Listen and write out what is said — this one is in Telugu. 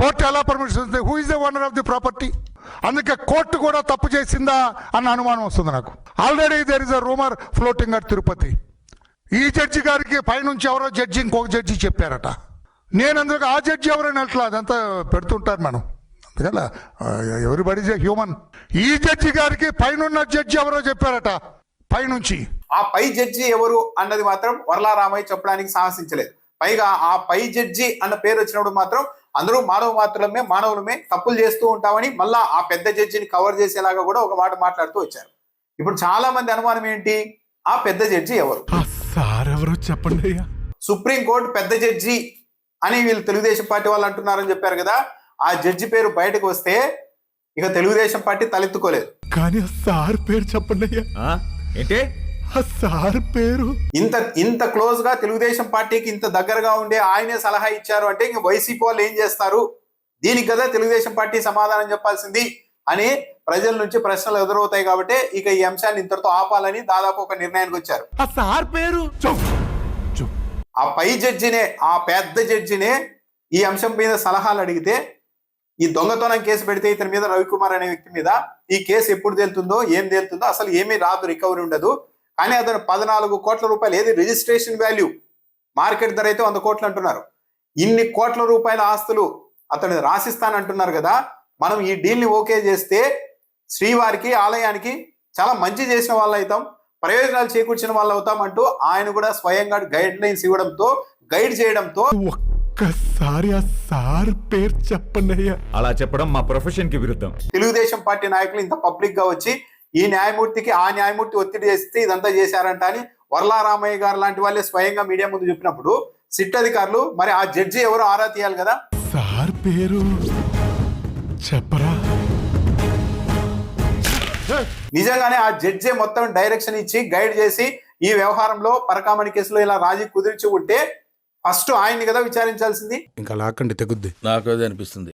కోర్టు ఎలా పర్మిషన్ ఇస్తుంది? Who is the owner of the property అందుకే కోర్టు కూడా తప్పు చేసిందా అన్న అనుమానం వస్తుంది నాకు. Already there is a rumour floating at Tirupati ఈ జడ్జి గారికి పైనుంచి ఎవరో జడ్జి ఇంకొక జడ్జి చెప్పారట. నేను అందుకు ఆ జడ్జి ఎవరైనా అట్లా అదంతా పెడుతుంటారు మనం. అందుకలా ఎవరిబడి హ్యూమన్ ఈ జడ్జి గారికి పైనున్న జడ్జి ఎవరో చెప్పారట. పైనుంచి. ఆ పై జడ్జి ఎవరు అన్నది మాత్రం వరలారామయ్య చెప్పడానికి సాహసించలేదు. పైగా ఆ పై జడ్జి అన్న పేరు వచ్చినప్పుడు మాత్రం అందరూ మానవ మాత్రమే మానవులమే తప్పులు చేస్తూ ఉంటామని మళ్ళా ఆ పెద్ద జడ్జిని కవర్ చేసేలాగా కూడా ఒక మాట మాట్లాడుతూ వచ్చారు. ఇప్పుడు చాలా మంది అనుమానం ఏంటి? ఆ పెద్ద జడ్జి ఎవరు? ఎవరో చెప్పండి అయ్యా. సుప్రీంకోర్టు పెద్ద జడ్జి అని వీళ్ళు తెలుగుదేశం పార్టీ వాళ్ళు అంటున్నారని చెప్పారు కదా ఆ జడ్జి పేరు బయటకు వస్తే ఇక తెలుగుదేశం పార్టీ తలెత్తుకోలేదు. కానీ సార్ పేరు చెప్పండి అయ్యా? ఏంటి? సార్ పేరు? ఇంత ఇంత క్లోజ్గా తెలుగుదేశం పార్టీకి ఇంత దగ్గరగా ఉండే ఆయనే సలహా ఇచ్చారు అంటే ఇంక వైసీపీ వాళ్ళు ఏం చేస్తారు? దీనికి కదా తెలుగుదేశం పార్టీ సమాధానం చెప్పాల్సింది అని ప్రజల నుంచి ప్రశ్నలు ఎదురవుతాయి కాబట్టి ఇక ఈ అంశాన్ని ఇంతటితో ఆపాలని దాదాపు ఒక నిర్ణయానికి వచ్చారు. సార్ పేరు. ఆ పై జడ్జినే ఆ పెద్ద జడ్జినే ఈ అంశం మీద సలహాలు అడిగితే ఈ దొంగతనం కేసు పెడితే ఇతని మీద రవికుమార్ అనే వ్యక్తి మీద ఈ కేసు ఎప్పుడు తేలుతుందో ఏం తేలుతుందో అసలు ఏమీ రాదు రికవరీ ఉండదు. కానీ అతను పద్నాలుగు కోట్ల రూపాయలు ఏది? రిజిస్ట్రేషన్ వాల్యూ మార్కెట్ ధర అయితే వంద కోట్లు అంటున్నారు. ఇన్ని కోట్ల రూపాయల ఆస్తులు అతను రాసిస్తానంటున్నారు కదా మనం ఈ డీల్ని ఓకే చేస్తే శ్రీవారికి ఆలయానికి చాలా మంచి చేసిన వాళ్ళు అవుతాం ప్రయోజనాలు చేకూర్చిన వాళ్ళు అవుతాం అంటూ ఆయన కూడా స్వయంగా గైడ్ లైన్స్ ఇవ్వడంతో గైడ్ చేయడంతో ఒక్కసారి ఆ సార్ పేరు చెప్పండి అలా చెప్పడం మా ప్రొఫెషన్కి విరుద్ధం. తెలుగుదేశం పార్టీ నాయకులు ఇంత పబ్లిక్గా వచ్చి ఈ న్యాయమూర్తికి ఆ న్యాయమూర్తి ఒత్తిడి చేస్తే ఇదంతా చేశారంట అని వర్లా రామయ్య గారు లాంటి వాళ్ళే స్వయంగా మీడియా ముందు చెప్పినప్పుడు సిట్ అధికారులు మరి ఆ జడ్జి ఎవరు ఆరా తీయాలి కదా? సార్ పేరు చెప్పరా? నిజంగానే ఆ జడ్జే మొత్తం డైరెక్షన్ ఇచ్చి గైడ్ చేసి ఈ వ్యవహారంలో పరకామణి కేసులో ఇలా రాజీ కుదిర్చి ఉంటే ఫస్ట్ ఆయన్ని కదా విచారించాల్సింది. ఇంకా లాక్కండి తెగుద్ది. నాకు అదే అనిపిస్తుంది.